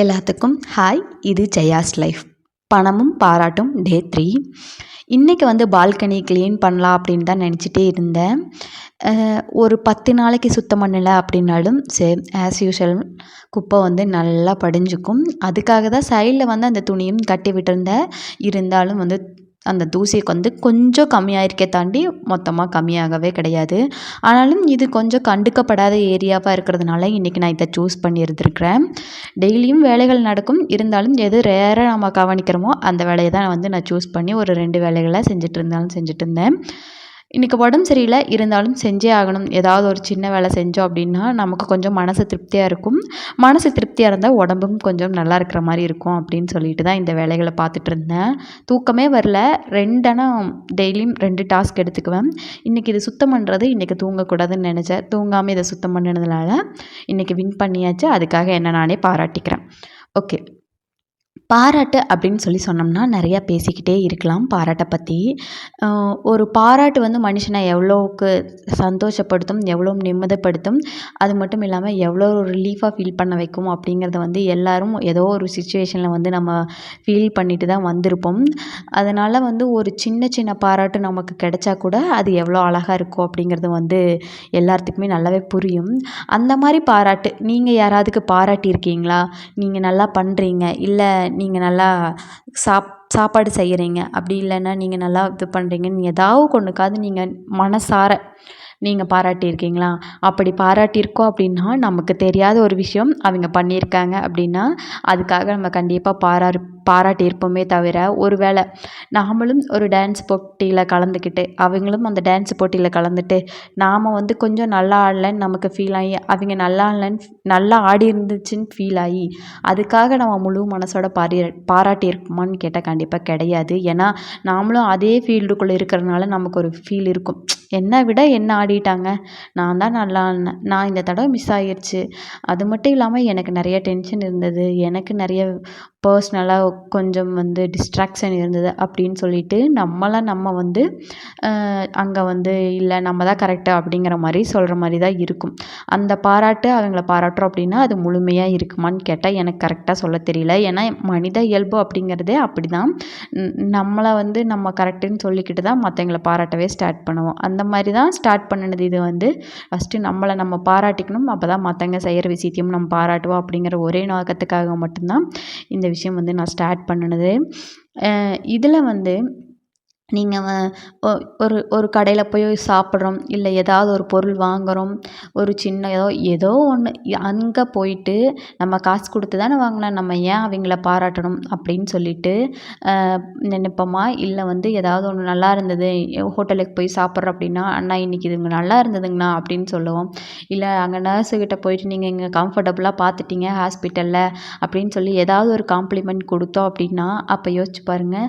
எல்லாத்துக்கும் ஹாய் இது ஜெயாஸ் லைஃப். பணமும் பாராட்டும் டே த்ரீ. இன்றைக்கி வந்து பால்கனி க்ளீன் பண்ணலாம் அப்படின்னு தான் நினச்சிட்டே இருந்தேன். ஒரு பத்து நாளைக்கு சுத்தம் பண்ணலை அப்படின்னாலும் சேம் ஆஸ் யூஷுவல் குப்பை வந்து நல்லா படிஞ்சுக்கும். அதுக்காக தான் சைடில் வந்து அந்த துணியும் கட்டி விட்டுருந்தேன். இருந்தாலும் வந்து அந்த தூசிக்கு வந்து கொஞ்சம் கம்மியாயிருக்கே தாண்டி மொத்தமாக கம்மியாகவே கிடையாது. ஆனாலும் இது கொஞ்சம் கண்டுக்கப்படாத ஏரியாவாக இருக்கிறதுனால இன்றைக்கி நான் இதை சூஸ் பண்ணியிருந்திருக்கிறேன். டெய்லியும் வேலைகள் நடக்கும். இருந்தாலும் எது ரேராக நம்ம கவனிக்கிறோமோ அந்த வேலையை தான் வந்து நான் சூஸ் பண்ணி ஒரு ரெண்டு வேலைகளை செஞ்சுட்டு இருந்தாலும் செஞ்சுட்டு இருந்தேன். இன்றைக்கி உடம்பு சரியில்லை இருந்தாலும் செஞ்சே ஆகணும். ஏதாவது ஒரு சின்ன வேலை செஞ்சோம் அப்படின்னா நமக்கு கொஞ்சம் மனசு திருப்தியாக இருக்கும். மனசு திருப்தியாக இருந்தால் உடம்பும் கொஞ்சம் நல்லா இருக்கிற மாதிரி இருக்கும் அப்படின்னு சொல்லிட்டு தான் இந்த வேலைகளை பார்த்துட்டு இருந்தேன். தூக்கமே வரல. ரெண்டனா டெய்லியும் ரெண்டு டாஸ்க் எடுத்துக்குவேன். இன்றைக்கி இது சுத்தம் பண்ணுறது இன்றைக்கி தூங்கக்கூடாதுன்னு நினச்சேன். தூங்காமல் இதை சுத்தம் பண்ணினதுனால இன்றைக்கி வின் பண்ணியாச்சு. அதுக்காக என்ன நானே பாராட்டிக்கிறேன். ஓகே. பாராட்டு அப்படின்னு சொல்லி சொன்னோம்னா நிறையா பேசிக்கிட்டே இருக்கலாம் பாராட்டை பற்றி ஒரு பாராட்டு வந்து மனுஷனை எவ்வளோக்கு சந்தோஷப்படுத்தும் எவ்வளோ நிம்மதிப்படுத்தும் அது மட்டும் இல்லாமல் எவ்வளோ ரிலீஃபாக ஃபீல் பண்ண வைக்கும் அப்படிங்கிறத வந்து எல்லோரும் ஏதோ ஒரு சுச்சுவேஷனில் வந்து நம்ம ஃபீல் பண்ணிட்டு தான் வந்திருப்போம். அதனால் வந்து ஒரு சின்ன சின்ன பாராட்டு நமக்கு கிடைச்சா கூட அது எவ்வளோ அழகாக இருக்கும் அப்படிங்கிறது வந்து எல்லாத்துக்குமே நல்லாவே புரியும். அந்த மாதிரி பாராட்டு நீங்கள் யாராவதுக்கு பாராட்டியிருக்கீங்களா? நீங்கள் நல்லா பண்ணுறீங்க இல்லை நீங்கள் நல்லா சாப் சாப்பாடு செய்கிறீங்க அப்படி இல்லைன்னா நீங்கள் நல்லா இது பண்ணுறீங்கன்னு ஏதாவது ஒன்றுக்காவது நீங்கள் மனசார நீங்கள் பாராட்டியிருக்கீங்களா? அப்படி பாராட்டியிருக்கோம் அப்படின்னா நமக்கு தெரியாத ஒரு விஷயம் அவங்க பண்ணியிருக்காங்க அப்படின்னா அதுக்காக நம்ம கண்டிப்பாக பாரா பாராட்டியிருப்போமே தவிர ஒரு வேளை நாமளும் ஒரு டான்ஸ் போட்டியில் கலந்துக்கிட்டு அவங்களும் அந்த டான்ஸ் போட்டியில் கலந்துட்டு நாம் வந்து கொஞ்சம் நல்லா ஆடலைன்னு நமக்கு ஃபீல் ஆகி அவங்க நல்லா ஆடலைன்னு நல்லா ஆடி இருந்துச்சுன்னு ஃபீல் ஆகி அதுக்காக நம்ம முழு மனசோட பாரி பாராட்டியிருப்போமான்னு கேட்டால் கண்டிப்பாக கிடையாது. ஏன்னா நாமளும் அதே ஃபீல்டுக்குள்ளே இருக்கிறதுனால நமக்கு ஒரு ஃபீல் இருக்கும். என்னை விட என்ன ஆடி ஆடிட்டாங்க நான் தான் நல்லா நான் இந்த தடவை மிஸ் ஆகிருச்சு அது மட்டும் இல்லாமல் எனக்கு நிறைய டென்ஷன் இருந்தது. எனக்கு நிறைய பர்ஸ்னலாக கொஞ்சம் வந்து டிஸ்ட்ராக்ஷன் இருந்தது அப்படின்னு சொல்லிட்டு நம்மளை நம்ம வந்து அங்கே வந்து இல்லை நம்ம தான் கரெக்டு அப்படிங்கிற மாதிரி சொல்கிற மாதிரி தான் இருக்கும். அந்த பாராட்டு அவங்கள பாராட்டுறோம் அப்படின்னா அது முழுமையாக இருக்குமான்னு கேட்டால் எனக்கு கரெக்டாக சொல்ல தெரியல. ஏன்னா மனித இயல்பு அப்படிங்கிறதே அப்படி தான் நம்மளை வந்து நம்ம கரெக்டுன்னு சொல்லிக்கிட்டு தான் மற்றவங்கள பாராட்டவே ஸ்டார்ட் பண்ணுவோம். அந்த மாதிரி தான் ஸ்டார்ட் பண்ணினது இது வந்து ஃபஸ்ட்டு நம்மளை நம்ம பாராட்டிக்கணும் அப்போ தான் மற்றவங்க செய்கிற விஷயத்தையும் நம்ம பாராட்டுவோம் அப்படிங்கிற ஒரே நோக்கத்துக்காக மட்டும்தான் இந்த விஷயம் வந்து நான் ஸ்டார்ட் பண்ணினது. இதில் வந்து நீங்கள் ஒரு ஒரு கடையில் போய் சாப்பிட்றோம் இல்லை ஏதாவது ஒரு பொருள் வாங்குகிறோம் ஒரு சின்ன ஏதோ ஏதோ ஒன்று அங்கே போய்ட்டு நம்ம காசு கொடுத்து தானே வாங்கினோம் நம்ம ஏன் அவங்கள பாராட்டணும் அப்படின்னு சொல்லிட்டு நினைப்போமா? இல்லை வந்து ஏதாவது ஒன்று நல்லா இருந்தது ஹோட்டலுக்கு போய் சாப்பிட்றோம் அப்படின்னா அண்ணா இன்றைக்கி இதுங்க நல்லா இருந்ததுங்கண்ணா அப்படின்னு சொல்லுவோம். இல்லை அங்கே நர்ஸுக்கிட்ட போயிட்டு நீங்கள் இங்கே கம்ஃபர்டபுளாக பார்த்துட்டீங்க ஹாஸ்பிட்டலில் அப்படின்னு சொல்லி ஏதாவது ஒரு காம்ப்ளிமெண்ட் கொடுத்தோம் அப்படின்னா அப்போ யோசிச்சு பாருங்கள்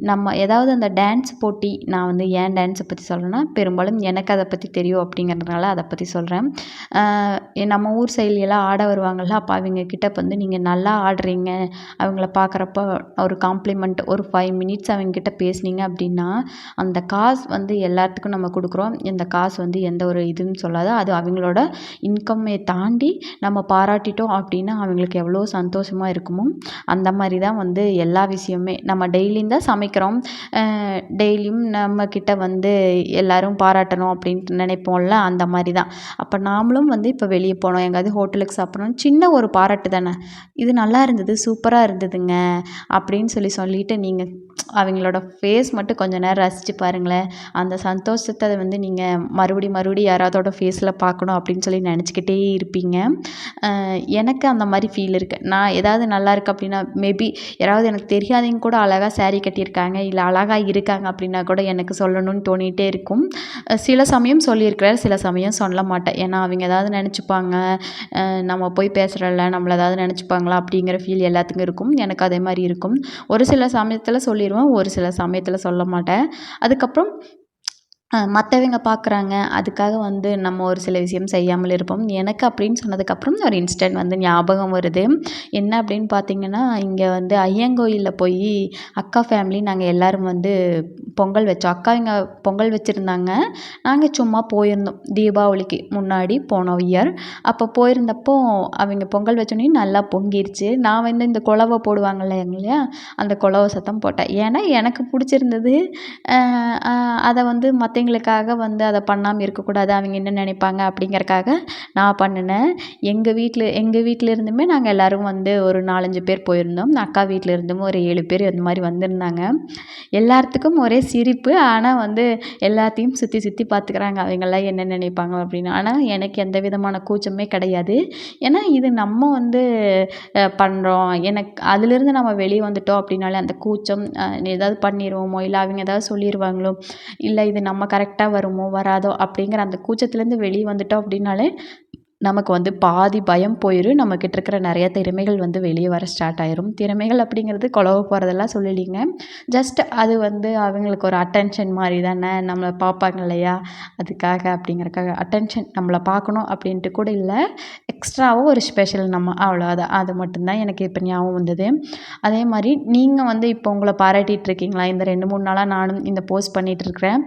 நம்ம ஏதாவது அந்த டே டான்ஸ் போட்டி நான் வந்து ஏன் டான்ஸை பற்றி சொல்கிறேன்னா பெரும்பாலும் எனக்கு அதை பற்றி தெரியும் அப்படிங்கிறதுனால அதை பற்றி சொல்கிறேன் நம்ம ஊர் சைட்லலாம் ஆட வருவாங்கள்ல அப்போ அவங்கக்கிட்ட வந்து நீங்கள் நல்லா ஆடுறீங்க. அவங்கள பார்க்குறப்ப ஒரு காம்ப்ளிமெண்ட் ஒரு ஃபைவ் மினிட்ஸ் அவங்கக்கிட்ட பேசுனீங்க அப்படின்னா அந்த காசு வந்து எல்லாத்துக்கும் நம்ம கொடுக்குறோம். இந்த காசு வந்து எந்த ஒரு இதுன்னு சொல்லாது அது அவங்களோட இன்கம்மை தாண்டி நம்ம பாராட்டிட்டோம் அப்படின்னா அவங்களுக்கு எவ்வளோ சந்தோஷமாக இருக்குமோ அந்த மாதிரி தான் வந்து எல்லா விஷயமே நம்ம டெய்லியும் தான் சமைக்கிறோம். டெய்லியும் நம்மக்கிட்ட வந்து எல்லோரும் பாராட்டணும் அப்படின்ட்டு நினைப்போம்ல? அந்த மாதிரி தான் அப்போ நாமளும் வந்து இப்போ வெளியே போனோம். எங்கேயாவது ஹோட்டலுக்கு சாப்பிட்றோம் சின்ன ஒரு பாராட்டு தானே? இது நல்லா இருந்தது சூப்பராக இருந்ததுங்க அப்படின்னு சொல்லி சொல்லிவிட்டு நீங்கள் அவங்களோட ஃபேஸ் மட்டும் கொஞ்சம் நேரம் ரசித்து பாருங்களேன். அந்த சந்தோஷத்தை வந்து நீங்கள் மறுபடி மறுபடி யாராவதோட ஃபேஸில் பார்க்கணும் அப்படின்னு சொல்லி நினச்சிக்கிட்டே இருப்பீங்க. எனக்கு அந்த மாதிரி ஃபீல் இருக்குது நான் ஏதாவது நல்லா இருக்குது அப்படின்னா மேபி யாராவது எனக்கு தெரியாதவங்க கூட அழகாக சேரீ கட்டியிருக்காங்க இல்லை அழகாக இருக்குது இருக்காங்க அப்படின்னா கூட எனக்கு சொல்லணும்னு தோணிகிட்டே இருக்கும். சில சமயம் சொல்லியிருக்கிறேன் சில சமயம் சொல்ல மாட்டேன். ஏன்னா அவங்க ஏதாவது நினச்சிப்பாங்க நம்ம போய் பேசுகிறல்ல நம்மளை ஏதாவது நினச்சிப்பாங்களா அப்படிங்கிற ஃபீல் எல்லாத்துக்கும் இருக்கும். எனக்கு அதே மாதிரி இருக்கும். ஒரு சில சமயத்தில் சொல்லிடுவேன் ஒரு சில சமயத்தில் சொல்ல மாட்டேன். அதுக்கப்புறம் மற்றவங்க பார்க்குறாங்க அதுக்காக வந்து நம்ம ஒரு சில விஷயம் செய்யாமல் இருப்போம். எனக்கு அப்படின்னு சொன்னதுக்கப்புறம் ஒரு இன்ஸ்டன்ட் வந்து ஞாபகம் வருது. என்ன அப்படின்னு பார்த்தீங்கன்னா இங்கே வந்து ஐயங்கோயிலில் போய் அக்கா ஃபேமிலி நாங்கள் எல்லோரும் வந்து பொங்கல் வச்சோம். அக்கா இங்கே பொங்கல் வச்சுருந்தாங்க. நாங்கள் சும்மா போயிருந்தோம். தீபாவளிக்கு முன்னாடி போன இயர் அப்போ போயிருந்தப்போ அவங்க பொங்கல் வச்சோன்னே நல்லா பொங்கிருச்சு. நான் வந்து இந்த குலவ போடுவாங்கள்ல இல்லையா அந்த குலவ சத்தம் போட்டேன். ஏன்னா எனக்கு பிடிச்சிருந்தது அதை வந்து மற்றவங்களுக்காக வந்து அதை பண்ணாமல் இருக்கக்கூடாது. அவங்க என்ன நினைப்பாங்க அப்படிங்கிறக்காக நான் பண்ணினேன். எங்கள் வீட்டில் எங்கள் வீட்டில் இருந்துமே நாங்கள் எல்லோரும் வந்து ஒரு நாலஞ்சு பேர் போயிருந்தோம். அக்கா வீட்டில் இருந்தும் ஒரு ஏழு பேர் அந்த மாதிரி வந்திருந்தாங்க. எல்லாத்துக்கும் ஒரே சிரிப்பு ஆனால் வந்து எல்லாத்தையும் சுற்றி சுற்றி பார்த்துக்குறாங்க அவங்கெல்லாம் என்ன நினைப்பாங்க அப்படின்னு. ஆனால் எனக்கு எந்த விதமான கூச்சமே கிடையாது. ஏன்னா இது நம்ம வந்து பண்ணுறோம் எனக்கு அதுலேருந்து நம்ம வெளியே வந்துட்டோம் அப்படின்னாலே அந்த கூச்சம் ஏதாவது பண்ணிடுவோமோ இல்லை அவங்க ஏதாவது சொல்லிடுவாங்களோ இல்லை இது நம்ம கரெக்டாக வருமோ? வராதோ? அப்படிங்கிற அந்த கூச்சத்துலேருந்து வெளியே வந்துட்டோம் அப்படின்னாலே நமக்கு வந்து பாதி பயம் போயிடும் நம்மக்கிட்ட இருக்கிற நிறைய திறமைகள் வந்து வெளியே வர ஸ்டார்ட் ஆயிரும். திறமைகள் அப்படிங்கிறது குழவ போகிறதெல்லாம் சொல்லலிங்க ஜஸ்ட் அது வந்து அவங்களுக்கு ஒரு அட்டென்ஷன் மாதிரி தானே. நம்மளை பார்ப்பாங்க இல்லையா? அதுக்காக அப்படிங்கிறக்காக அட்டென்ஷன் நம்மளை பார்க்கணும் அப்படின்ட்டு கூட இல்லை. எக்ஸ்ட்ராவும் ஒரு ஸ்பெஷல் நம்ம அவ்வளோதான் அது மட்டும்தான் எனக்கு இப்போ ஞாபகம் வந்தது. அதே மாதிரி நீங்கள் வந்து இப்போ உங்களை பாராட்டிகிட்ருக்கீங்களா இந்த ரெண்டு மூணு நாளாக நானும் இந்த போஸ்ட் பண்ணிகிட்ருக்கிறேன்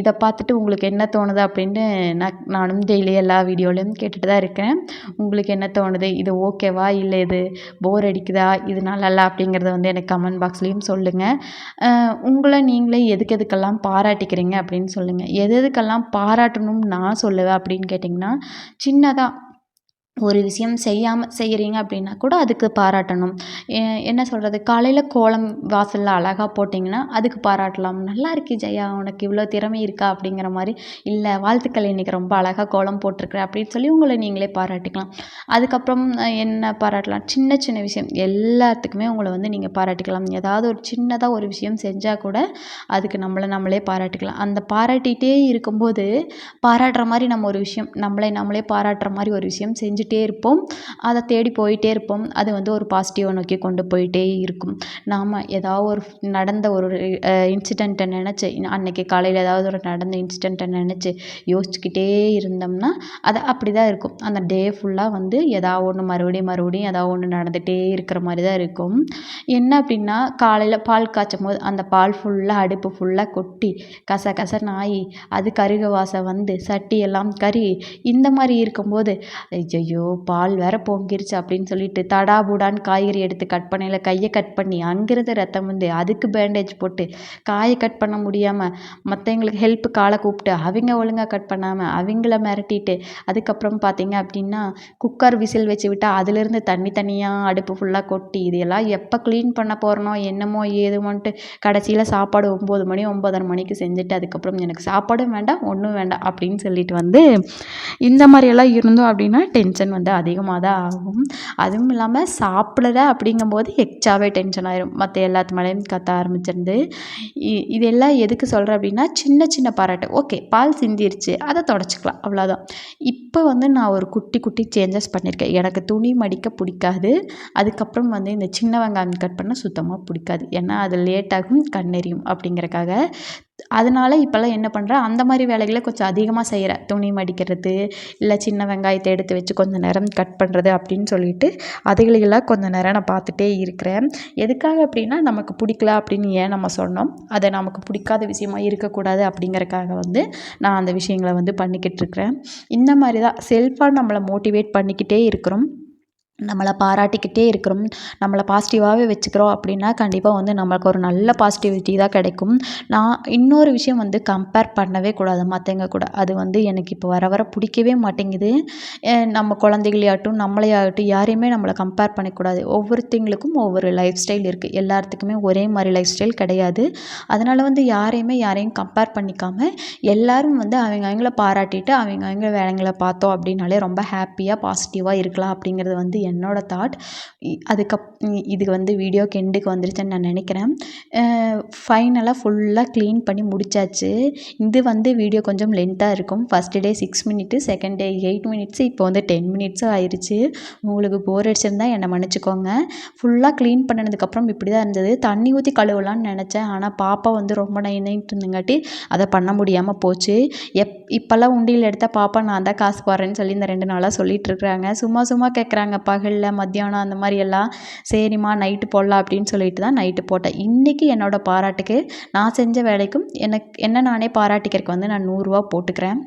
இதை பார்த்துட்டு உங்களுக்கு என்ன தோணுது அப்படின்ட்டு நான் நானும் டெய்லி எல்லா வீடியோலையும் வந்து கேட்டுட்டு தான் இருக்கேன். உங்களுக்கு என்ன தோணுது? இது ஓகேவா இல்லை இது போர் அடிக்குதா? இது நல்லா அப்படிங்கிறத வந்து எனக்கு கமெண்ட் பாக்ஸ்லேயும் சொல்லுங்கள் உங்களை நீங்களே எதுக்கு எதுக்கெல்லாம் பாராட்டிக்கிறீங்க அப்படின்னு சொல்லுங்கள் எது எதுக்கெல்லாம் பாராட்டணும்னு நான் சொல்லுவேன் அப்படின்னு கேட்டிங்கன்னா சின்னதாக ஒரு விஷயம் செய்யாமல் செய்கிறீங்க அப்படின்னா கூட அதுக்கு பாராட்டணும். என்ன சொல்கிறது காலையில் கோலம் வாசலில் அழகாக போட்டிங்கன்னா அதுக்கு பாராட்டலாம். நல்லா இருக்கு ஜெயா உனக்கு இவ்வளோ திறமை இருக்கா? அப்படிங்கிற மாதிரி இல்லை வாழ்த்துக்கள் இன்றைக்கி ரொம்ப அழகாக கோலம் போட்டிருக்குற அப்படின்னு சொல்லி உங்களை நீங்களே பாராட்டிக்கலாம். அதுக்கப்புறம் என்ன பாராட்டலாம்? சின்ன சின்ன விஷயம். எல்லாத்துக்குமே உங்களை வந்து நீங்கள் பாராட்டிக்கலாம். ஏதாவது ஒரு சின்னதாக ஒரு விஷயம் செஞ்சால் கூட அதுக்கு நம்மளை நம்மளே பாராட்டிக்கலாம். அந்த பாராட்டிகிட்டே இருக்கும்போது பாராட்டுற மாதிரி நம்ம ஒரு விஷயம் நம்மளை நம்மளே பாராட்டுற மாதிரி ஒரு விஷயம் செஞ்சு செஞ்சுட்டே இருப்போம். அதை தேடி போயிட்டே இருப்போம். அது வந்து ஒரு பாசிட்டிவை நோக்கி கொண்டு போயிட்டே இருக்கும். நாம் ஏதாவது ஒரு நடந்த ஒரு இன்சிடெண்ட்டை நினச்சி அன்றைக்கி காலையில் ஏதாவது ஒரு நடந்த இன்சிடெண்ட்டை நினச்சி யோசிச்சுக்கிட்டே இருந்தோம்னா அது அப்படி தான் இருக்கும். அந்த டே ஃபுல்லாக வந்து ஏதாவது ஒன்று மறுபடியும் மறுபடியும் ஏதாவது ஒன்று நடந்துகிட்டே இருக்கிற மாதிரி தான் இருக்கும். என்ன அப்படின்னா காலையில் பால் காய்ச்சும் போது அந்த பால் ஃபுல்லாக அடுப்பு ஃபுல்லாக கொட்டி கச கச நாய் அது கருக வாசம் வந்து சட்டியெல்லாம் கறி இந்த மாதிரி இருக்கும்போது ஐயோ ஐயோ பால் வேற பொங்கிருச்சு அப்படின்னு சொல்லிட்டு தடாபுடான்னு காய்கறி எடுத்து கட் பண்ணையில் கையை கட் பண்ணி அங்கிருந்து ரத்தம் வந்து அதுக்கு பேண்டேஜ் போட்டு காயை கட் பண்ண முடியாமல் மற்றவங்களுக்கு ஹெல்ப்பு காலை கூப்பிட்டு அவங்க ஒழுங்காக கட் பண்ணாமல் அவங்கள மிரட்டிட்டு அதுக்கப்புறம் பார்த்தீங்க அப்படின்னா குக்கர் விசில் வச்சு விட்டால் அதுலேருந்து தண்ணி தனியாக அடுப்பு ஃபுல்லாக கொட்டி இதெல்லாம் எப்போ க்ளீன் பண்ண போகிறனோ என்னமோ ஏதுமோன்ட்டு கடைசியில் சாப்பாடு ஒம்பது மணி ஒம்பதரை மணிக்கு செஞ்சுட்டு அதுக்கப்புறம் எனக்கு சாப்பாடும் வேண்டாம் ஒன்றும் வேண்டாம் அப்படின்னு சொல்லிட்டு வந்து இந்த மாதிரியெல்லாம் இருந்தோம் அப்படின்னா டென்ஷன் டென்ஷன் வந்து அதிகமாக தான் ஆகும். அதுவும் இல்லாமல் சாப்பிடல அப்படிங்கும்போது எக்ஸ்ட்ராவே டென்ஷன் ஆயிரும். மற்ற எல்லாத்து மேலேயும் கத்த ஆரம்பிச்சிருந்து இதெல்லாம் எதுக்கு சொல்கிறேன் அப்படின்னா சின்ன சின்ன பாராட்டு. ஓகே பால் சிந்திருச்சு. அதை தொடச்சிக்கலாம். அவ்வளோதான் இப்போ வந்து நான் ஒரு குட்டி குட்டி சேஞ்சஸ் பண்ணியிருக்கேன் எனக்கு துணி மடிக்க பிடிக்காது. அதுக்கப்புறம் வந்து இந்த சின்ன வெங்காயம் கட் பண்ண சுத்தமாக பிடிக்காது. ஏன்னா அது லேட்டாகும் கண்ணெறியும் அப்படிங்கிறக்காக அதனால இப்போல்லாம் என்ன பண்ணுறேன் அந்த மாதிரி வேலைகளை கொஞ்சம் அதிகமாக செய்கிறேன் துணி மடிக்கிறது இல்லை சின்ன வெங்காயத்தை எடுத்து வச்சு கொஞ்சம் நேரம் கட் பண்ணுறது அப்படின்னு சொல்லிட்டு அதுகளெல்லாம் கொஞ்சம் நேரம் நான் பார்த்துட்டே இருக்கிறேன். எதுக்காக அப்படின்னா நமக்கு பிடிக்கல அப்படின்னு ஏன் நம்ம சொன்னோம்? அதை நமக்கு பிடிக்காத விஷயமா இருக்கக்கூடாது அப்படிங்கிறக்காக வந்து நான் அந்த விஷயங்களை வந்து பண்ணிக்கிட்டு இருக்கிறேன். இந்த மாதிரி தான். செல்ஃபாக நம்மளை மோட்டிவேட் பண்ணிக்கிட்டே இருக்கிறோம். நம்மளை பாராட்டிக்கிட்டே இருக்கிறோம் நம்மளை பாசிட்டிவாகவே வச்சுக்கிறோம் அப்படின்னா கண்டிப்பாக வந்து நம்மளுக்கு ஒரு நல்ல பாசிட்டிவிட்டி தான் கிடைக்கும். நான் இன்னொரு விஷயம் வந்து கம்பேர் பண்ணவே கூடாது மற்றவங்க கூட. அது வந்து எனக்கு இப்போ வர வர பிடிக்கவே மாட்டேங்குது. நம்ம குழந்தைகளையாகட்டும் நம்மளையாகட்டும் யாரையுமே நம்மளை கம்பேர் பண்ணக்கூடாது. ஒவ்வொருத்தங்களுக்கும் ஒவ்வொரு லைஃப் ஸ்டைல் இருக்குது எல்லாத்துக்குமே ஒரே மாதிரி லைஃப் ஸ்டைல் கிடையாது. அதனால் வந்து யாரையுமே யாரையும் கம்பேர் பண்ணிக்காமல் எல்லோரும் வந்து அவங்க அவங்கள பாராட்டிட்டு அவங்க அவங்க வேலைங்களை பார்த்தோம் அப்படின்னாலே ரொம்ப ஹாப்பியாக பாசிட்டிவாக இருக்கலாம் அப்படிங்கிறது வந்து என்னோட தாட் அதுக்கப் இது வந்து வீடியோக்கு எண்டுக்கு வந்துருச்சுன்னு நான் நினைக்கிறேன். ஃபைனலாக ஃபுல்லாக க்ளீன் பண்ணி முடிச்சாச்சு. இது வந்து வீடியோ கொஞ்சம் லென்த்தாக இருக்கும். First day six minute second day eight minutes இப்போ வந்து டென் மினிட்ஸும் ஆயிடுச்சு உங்களுக்கு போர் அடிச்சிருந்தா என்னை மன்னிச்சிக்கோங்க. ஃபுல்லாக க்ளீன் பண்ணினதுக்கப்புறம் இப்படி தான் இருந்தது. தண்ணி ஊற்றி கழுவலான்னு நினச்சேன். ஆனால் பாப்பா வந்து ரொம்ப நைன்ட்டு இருந்தங்காட்டி அதை பண்ண முடியாமல் போச்சு. எப் இப்போல்லாம் உண்டியல் எடுத்தால் பாப்பா நான் தான் காசு போடுறேன்னு சொல்லி இந்த ரெண்டு நாளாக சொல்லிகிட்ருக்குறாங்க சும்மா சும்மா கேட்குறாங்கப்பா பகலில் மத்தியானம் அந்த மாதிரி எல்லாம் சரிம்மா நைட்டு போடலாம் அப்படின்னு சொல்லிட்டு தான் நைட்டு போட்டேன். இன்றைக்கி என்னோடய பாராட்டுக்கு நான் செஞ்ச வேலைக்கும் எனக்கு என்ன நானே பாராட்டிக்கிறதுக்கு வந்து நான் நூறுரூவா போட்டுக்கிறேன்.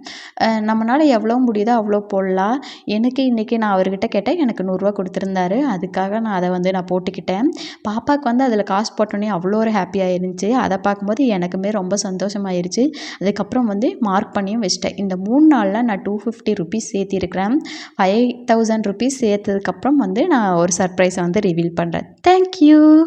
நம்மளால் எவ்வளோ முடியுதோ அவ்வளோ போடலாம். எனக்கு இன்றைக்கி நான் அவர்கிட்ட கேட்டேன் எனக்கு நூறுரூவா கொடுத்துருந்தாரு. அதுக்காக நான் அதை வந்து நான் போட்டுக்கிட்டேன். பாப்பாவுக்கு வந்து அதில் காசு போட்டோன்னே அவ்வளோ ஒரு ஹாப்பியாக இருந்துச்சு. அதை பார்க்கும்போது எனக்குமே ரொம்ப சந்தோஷமாயிருச்சு. அதுக்கப்புறம் வந்து மார்க் பண்ணியும் வச்சிட்டேன். இந்த மூணு நாளில் நான் டூ ஃபிஃப்டி ருபீஸ் சேர்த்திருக்கிறேன். ஃபைவ் தௌசண்ட் ருபீஸ் சேர்த்ததுக்கப்புறம் வந்து நான் ஒரு சர்ப்ரைஸை வந்து ரிவீல் பண்ணுறேன் தேங்க்யூ